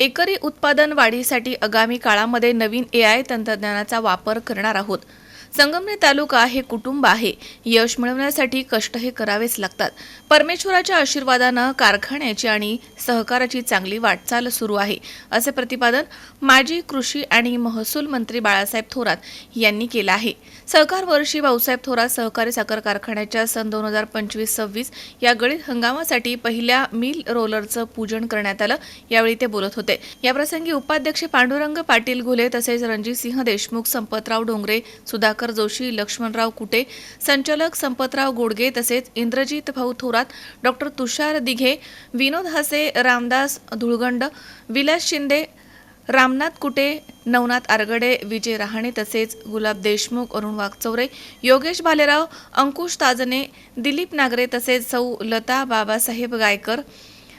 एकरी उत्पादन वाढीसाठी आगामी काळामध्ये नवीन ए आय तंत्रज्ञानाचा वापर करणार आहोत. संगमनेर तालुका हे कुटुंब आहे. यश मिळवण्यासाठी कष्ट हे करावेच लागतात. परमेश्वराच्या आशीर्वादानं कारखान्याची आणि सहकाराची चांगली वाटचाल सुरू आहे असे प्रतिपादन माजी कृषी आणि महसूल मंत्री बाळासाहेब थोरात यांनी केलं आहे. सहकार वर्षी भाऊसाहेब थोरात सहकारी साखर कारखान्याच्या सन दोन हजार पंचवीस सव्वीस या गळीत हंगामासाठी पहिल्या मिल रोलरचं पूजन करण्यात आलं यावेळी ते बोलत होते. याप्रसंगी उपाध्यक्ष पांडुरंग पाटील घुले तसेच रणजितसिंह देशमुख संपतराव डोंगरे सुधाकर जोशी लक्ष्मणराव कुटे संचालक संपतराव गोडगे तसेच इंद्रजित भाऊ थोरात डॉक्टर तुषार दिघे विनोद हसे रामदास धुळगंड विलास शिंदे रामनाथ कुटे नवनाथ आरगडे विजय रहाणे तसेच गुलाब देशमुख अरुण वागचौरे योगेश भालेराव अंकुश ताजने दिलीप नागरे तसेच सौ लता बाबासाहेब गायकर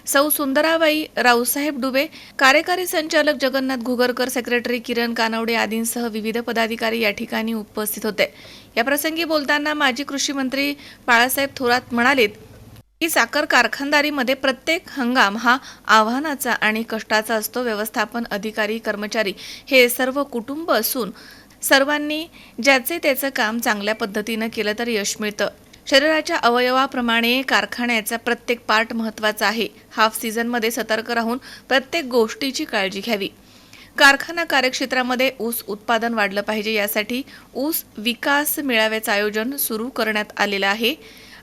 सौ सुंदराबाई रावसाहेब डुबे कार्यकारी संचालक जगन्नाथ घुगरकर सेक्रेटरी किरण कानवडे आदींसह विविध पदाधिकारी या ठिकाणी उपस्थित होते. या प्रसंगी बोलताना माजी कृषी मंत्री बाळासाहेब थोरात म्हणालेत की साखर कारखानदारीमध्ये प्रत्येक हंगाम हा आव्हानाचा आणि कष्टाचा असतो. व्यवस्थापन अधिकारी कर्मचारी हे सर्व कुटुंब असून सर्वांनी ज्याचे त्याचं काम चांगल्या पद्धतीनं केलं तर यश मिळतं. शरीराच्या अवयवाप्रमाणे कारखान्याचा प्रत्येक पार्ट महत्त्वाचा आहे. हाफ सीझनमध्ये सतर्क राहून प्रत्येक गोष्टीची काळजी घ्यावी. कारखाना कार्यक्षेत्रामध्ये ऊस उत्पादन वाढलं पाहिजे यासाठी ऊस विकास मेळाव्याचं आयोजन सुरू करण्यात आलेलं आहे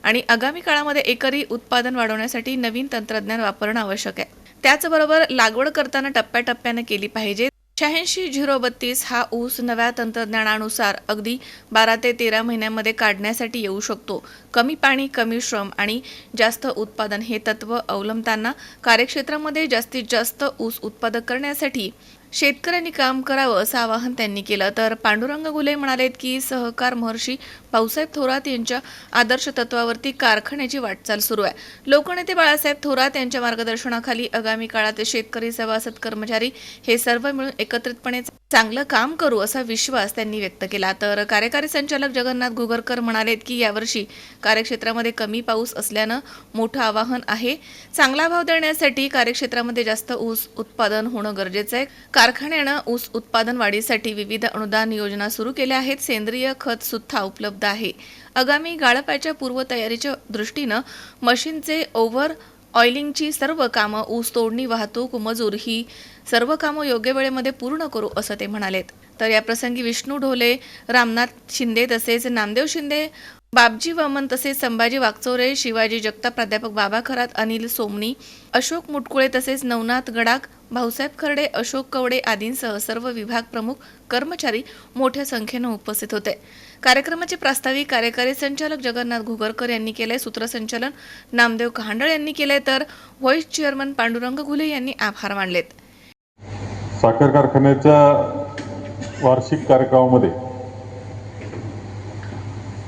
आणि आगामी काळामध्ये एकरी उत्पादन वाढवण्यासाठी नवीन तंत्रज्ञान वापरणं आवश्यक आहे. त्याचबरोबर लागवड करताना टप्प्याटप्प्यानं केली पाहिजे. शहाऐंशी झिरो बत्तीस हा ऊस नव्या तंत्रज्ञानानुसार अगदी बारा ते तेरा महिन्यामध्ये काढण्यासाठी येऊ शकतो. कमी पाणी कमी श्रम आणि जास्त उत्पादन हे तत्व अवलंबताना कार्यक्षेत्रामध्ये जास्तीत जास्त ऊस उत्पादक करण्यासाठी शेतकऱ्यांनी काम करावं असं आवाहन त्यांनी केलं. तर पांडुरंग गुले म्हणालेत की सहकार महर्षी भाऊसाहेब थोरात यांच्या आदर्श तत्वावरती कारखान्याची वाटचाल सुरू आहे. लोकनेते बाळासाहेब थोरात यांच्या मार्गदर्शनाखाली आगामी काळात शेतकरी सभासद कर्मचारी हे सर्व मिळून एकत्रितपणे चांगलं काम करू असा विश्वास त्यांनी व्यक्त केला. तर कार्यकारी संचालक जगन्नाथ घुगरकर म्हणालेत की यावर्षी कार्यक्षेत्रामध्ये कमी पाऊस असल्यानं मोठं आवाहन आहे. चांगला भाव देण्यासाठी कार्यक्षेत्रामध्ये जास्त ऊस उत्पादन होणं गरजेचं आहे. कारखान्यानं ऊस उत्पादन वाढीसाठी विविध अनुदान योजना सुरू केल्या आहेत. सेंद्रिय खत सुद्धा उपलब्ध आहे. आगामी गाळपाच्या पूर्वतयारीच्या दृष्टीनं मशीनचे ओव्हर ऑइलिंगची सर्व कामं ऊस तोडणी वाहतूक मजूर ही सर्व कामं योग्य वेळेमध्ये पूर्ण करू असं ते म्हणालेत. तर या प्रसंगी विष्णू ढोले रामनाथ शिंदे तसेच नामदेव शिंदे बाबजी वामन तसेच संभाजी वागचोरे शिवाजी जगताप प्राध्यापक बाबा खरात अनिल सोमणी अशोक मुटकुळे तसेच नवनाथ गडाक भाऊसाहेब खर्डे अशोक कवडे आदींसह सर्व विभाग प्रमुख कर्मचारी मोठ्या संख्येनं उपस्थित होते. कार्यक्रमाचे प्रास्ताविक कार्यकारी संचालक जगन्नाथ घुगरकर यांनी केले सूत्रसंचालन. नामदेव कहांडळ यांनी केले तर व्हाईस चेअरमन पांडुरंग घुले यांनी आभार मानलेत. साखर कारखान्याच्या वार्षिक कार्यक्रमामध्ये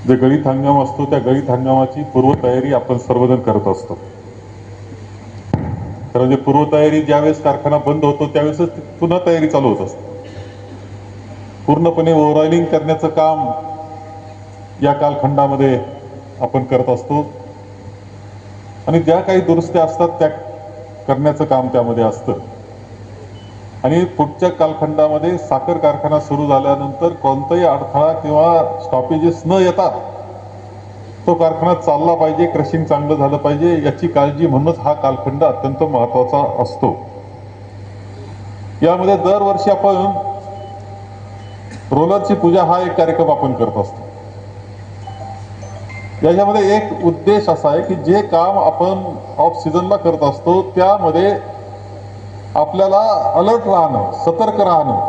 जे गळीत हंगाम असतो त्या गळीत हंगामाची पूर्वतयारी आपण सर्वजण करत असतो. कारण जे पूर्वतयारी ज्यावेळेस कारखाना बंद होतो त्यावेळेसच पुन्हा तयारी चालू होत असते. पूर्णपणे ओव्हरऑइलिंग करण्याचं काम या कालखंडामध्ये आपण करत असतो. आणि ज्या काही दुरुस्त्या असतात त्या करण्याचं काम त्यामध्ये असतं. आणि पुढच्या कालखंडामध्ये साखर कारखाना सुरू झाल्यानंतर कोणताही अडथळा किंवा स्टॉपेजेस न येतात तो कारखाना चालला पाहिजे क्रशिंग चांगलं झालं पाहिजे याची काळजी म्हणूनच हा कालखंड अत्यंत महत्त्वाचा असतो. यामध्ये दरवर्षी आपण रोलरची पूजा हा एक कार्यक्रम आपण करत असतो. याच्यामध्ये एक उद्देश असा आहे की जे काम आपण ऑफ सीझनला करत असतो त्यामध्ये आपल्याला अलर्ट राहणं सतर्क राहणं.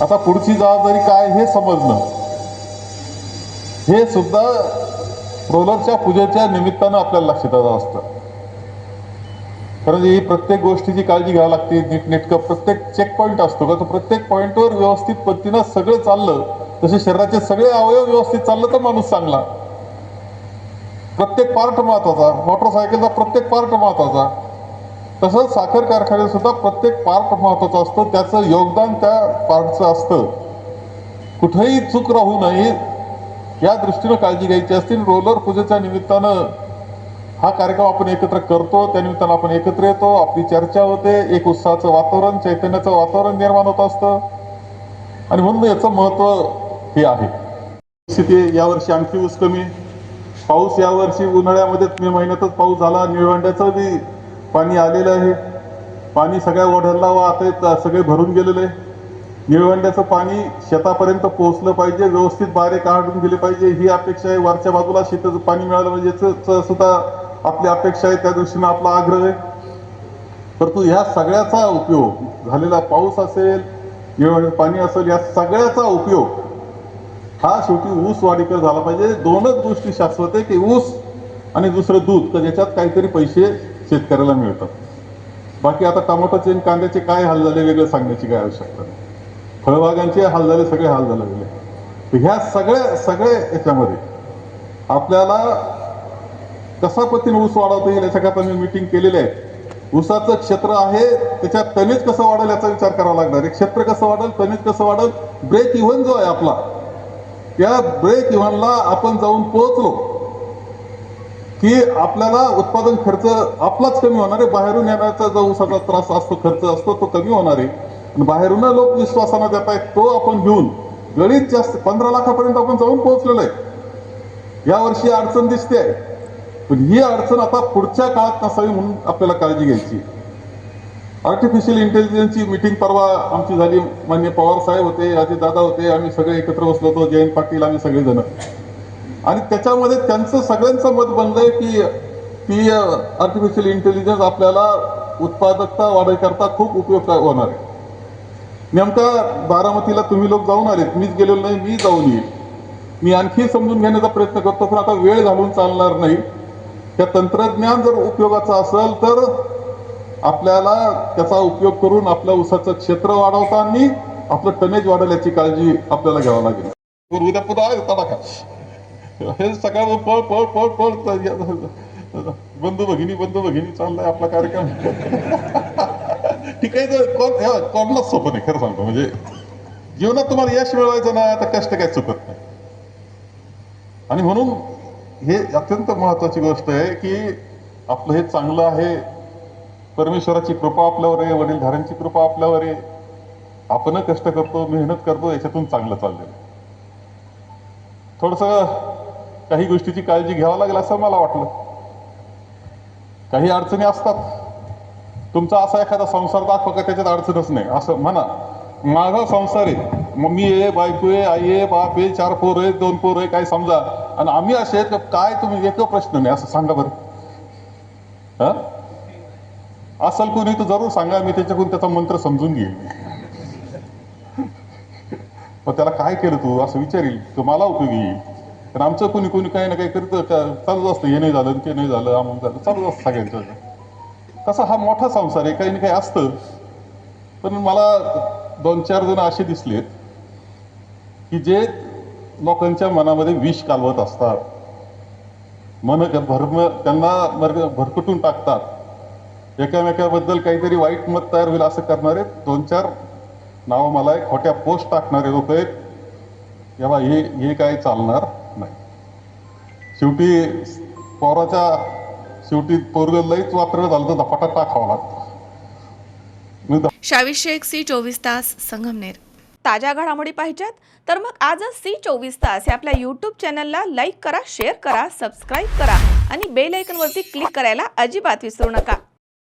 आता पुढची जबाबदारी काय हे समजणं. हे सुद्धा रोलरच्या पूजेच्या निमित्तानं आपल्याला लक्षात आलं असतं. कारण ही प्रत्येक गोष्टीची काळजी घ्यावी लागते नीटनेटकं प्रत्येक चेक पॉईंट असतो. का तो प्रत्येक पॉईंटवर व्यवस्थित पद्धतीनं सगळं चाललं तसे शरीराचे सगळे अवयव व्यवस्थित चाललं तर माणूस चांगला. प्रत्येक पार्ट महत्त्वाचा मोटरसायकलचा प्रत्येक पार्ट महत्त्वाचा. तसंच साखर कारखान्यात सुद्धा प्रत्येक पार्ट महत्त्वाचा असतो. त्याचं योगदान त्या पार्टचं असतं. कुठेही चूक राहू नये या दृष्टीनं काळजी घ्यायची असतील. रोलर पूजेच्या निमित्तानं हा कार्यक्रम आपण एकत्र करतो. त्या निमित्तानं आपण एकत्र येतो. आपली चर्चा होते. एक उत्साहाचं वातावरण चैतन्याचं वातावरण निर्माण होत असतं. आणि म्हणून याचं महत्त्व हे आहे. स्थिती यावर्षी आणखी ऊस कमी पाऊस यावर्षी उन्हाळ्यामध्ये मे महिन्यातच पाऊस झाला. निळवंड्याचं बी पाणी आलेलं आहे. पाणी सगळ्या ओढ्याला व आता सगळे भरून गेलेलं. आहे निळवंड्याचं पाणी शेतापर्यंत पोहोचलं पाहिजे व्यवस्थित बारे काढून गेले पाहिजे ही अपेक्षा आहे. वरच्या बाजूला शेताचं पाणी मिळालं म्हणजे पाहिजे सुद्धा आपली अपेक्षा आहे. त्या दृष्टीनं आपला आग्रह आहे. परंतु ह्या सगळ्याचा उपयोग झालेला पाऊस असेल निळवंड पाणी असेल या सगळ्याचा उपयोग हा शेवटी ऊस वाढीकर झाला पाहिजे. दोनच गोष्टी शाश्वत आहे की ऊस आणि दुसरं दूध तर याच्यात काहीतरी पैसे शेतकऱ्याला मिळतात. बाकी आता टमाटोचे आणि कांद्याचे काय हाल झाले वेगळं सांगण्याची काय आवश्यकता नाही. फळबागांचे हाल झाले सगळे हाल झाले. लागले ह्या सगळ्या सगळ्या याच्यामध्ये आपल्याला कसा पद्धतीने ऊस वाढवता येईल याच्याकरता मी मिटिंग केलेली आहे. ऊसाचं क्षेत्र आहे त्याच्यात टनेज कसं वाढेल याचा विचार करावा लागणार. आहे क्षेत्र कसं वाढेल टनेज कसं वाढेल ब्रेक इव्हन जो आहे आपला त्या ब्रेक इव्हनला आपण जाऊन पोहोचलो की आपल्याला उत्पादन खर्च आपलाच कमी होणार आहे. बाहेरून येण्याचा जो ऊसाचा त्रास असतो खर्च असतो तो कमी होणार आहे. बाहेरून लोक विश्वासानं देत आहेत तो आपण घेऊन. गणित जास्त पंधरा लाखापर्यंत आपण जाऊन पोहोचलेलो आहे. यावर्षी अडचण दिसते आहे. पण ही अडचण आता पुढच्या काळात नसावी म्हणून आपल्याला काळजी घ्यायची आर्टिफिशियल इंटेलिजन्सची मिटिंग परवा आमची झाली. मान्य पवार साहेब होते आधी दादा होते. आम्ही सगळे एकत्र बसलो होतो. जयंत पाटील आम्ही सगळेजण. आणि त्याच्यामध्ये त्यांचं सगळ्यांचं मत बनलंय की ती आर्टिफिशियल इंटेलिजन्स आपल्याला उत्पादकता वाढवण्याकरता खूप उपयोग होणार आहे. नेमका बारामतीला तुम्ही लोक जाऊन आलेत. मीच गेलेलो नाही मी जाऊन येईल. मी आणखी समजून घेण्याचा प्रयत्न करतो पण आता वेळ घालून चालणार नाही. त्या तंत्रज्ञान जर उपयोगाचं असेल तर आपल्याला त्याचा उपयोग करून आपल्या उसाचं क्षेत्र वाढवताना आपलं टनेज वाढवल्याची काळजी आपल्याला घ्यावं लागेल. उद्या पुन्हा आहे तडाखा. हे सगळं पळ पळ पळ पळ. बंधू भगिनी बंधू भगिनी चाललाय आपला कार्यक्रम. ठीक आहे तर कोणालाच सोपं नाही खरं सांगतो. म्हणजे जीवनात तुम्हाला यश मिळवायचं ना तर कष्ट काय चुकत नाही. आणि म्हणून हे अत्यंत महत्वाची गोष्ट आहे की आपलं हे चांगलं आहे. परमेश्वराची कृपा आपल्यावर आहे वडीलधाऱ्यांची कृपा आपल्यावर आहे. आपण कष्ट करतो मेहनत करतो याच्यातून चांगलं चाललेलं थोडस काही गोष्टीची काळजी घ्यावं लागेल असं मला वाटलं. काही अडचणी असतात तुमचा असा एखादा संसार दाखवा का? त्याच्यात अडचणच नाही. असं म्हणा. माझा संसार आहे. मम्मी आहे बायको आहे आई आहे बाप आहे चार पोर आहे दोन पोर आहे काय समजा. आणि आम्ही असे आहेत काय तुम्ही? एक प्रश्न नाही. असं सांगा बरं. हा? असेल कोणी तर जरूर सांगा. मी त्याच्याकडून त्याचा मंत्र समजून घेईल मग त्याला काय केलं तू? असं विचारील. तर मला उपयोगी येईल. कारण आमचं कोणी कोणी काही ना काही करतं चालूच असतं. हे नाही झालं ते नाही झालं अमुक झालं. चालूच असतं सगळ्यांचं. तसा हा मोठा संसार आहे काही ना काही असतं. पण मला दोन चार जण असे दिसलेत की जे लोकांच्या मनामध्ये विष कालवत असतात. मन भरम त्यांना भरकटून टाकतात. एकामेकाबद्दल काहीतरी वाईट मत तयार होईल असं करणारे दोन चार नावं मला एक खोट्या पोस्ट टाकणारे लोक आहेत. या बा हे हे काय चालणार नाही. शेवटी पोराच्या शेवटी पोरग लईच वात्र झालं तर धपाटा टाकावा लागतो. शावी शेख सी चोवीस तास संगमनेर. ताज्या घडामोडी पाहिजेत तर मग आजच सी चोवीस तास या आपल्या यूट्यूब चॅनलला लाईक करा शेअर करा सबस्क्राईब करा आणि बेल आयकॉनवरती क्लिक करायला अजिबात विसरू नका.